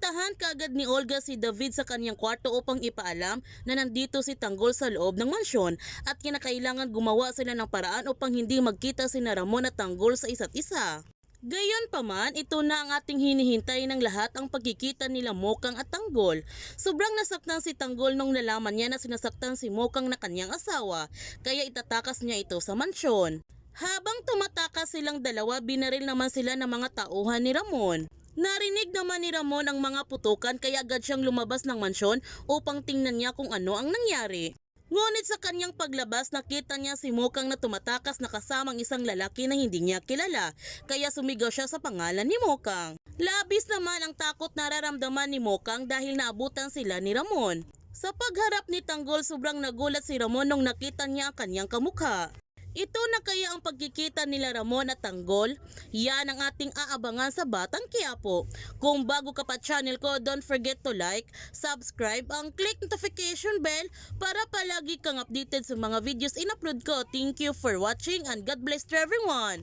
Pinuntahan kaagad ni Olga si David sa kanyang kwarto upang ipaalam na nandito si Tanggol sa loob ng mansyon at kinakailangan gumawa sila ng paraan upang hindi magkita si Ramon at Tanggol sa isa't isa. Gayon pa man, ito na ang ating hinihintay ng lahat ang pagkikita nila Mokang at Tanggol. Sobrang nasaktan si Tanggol nung nalaman niya na sinasaktan si Mokang na kanyang asawa, kaya itatakas niya ito sa mansyon. Habang tumatakas silang dalawa, binaril naman sila ng mga tauhan ni Ramon. Narinig naman ni Ramon ang mga putukan kaya agad siyang lumabas ng mansyon upang tingnan niya kung ano ang nangyari. Ngunit sa kanyang paglabas nakita niya si Mokang na tumatakas na kasamang isang lalaki na hindi niya kilala kaya sumigaw siya sa pangalan ni Mokang. Labis naman ang takot nararamdaman ni Mokang dahil naabutan sila ni Ramon. Sa pagharap ni Tanggol sobrang nagulat si Ramon nung nakita niya ang kanyang kamukha. Ito na kaya ang pagkikita nila Ramon at Tanggol? Yan ang ating aabangan sa Batang Quiapo. Kung bago ka pa channel ko, don't forget to like, subscribe, ang click notification bell para palagi kang updated sa mga videos in-upload ko. Thank you for watching and God bless to everyone!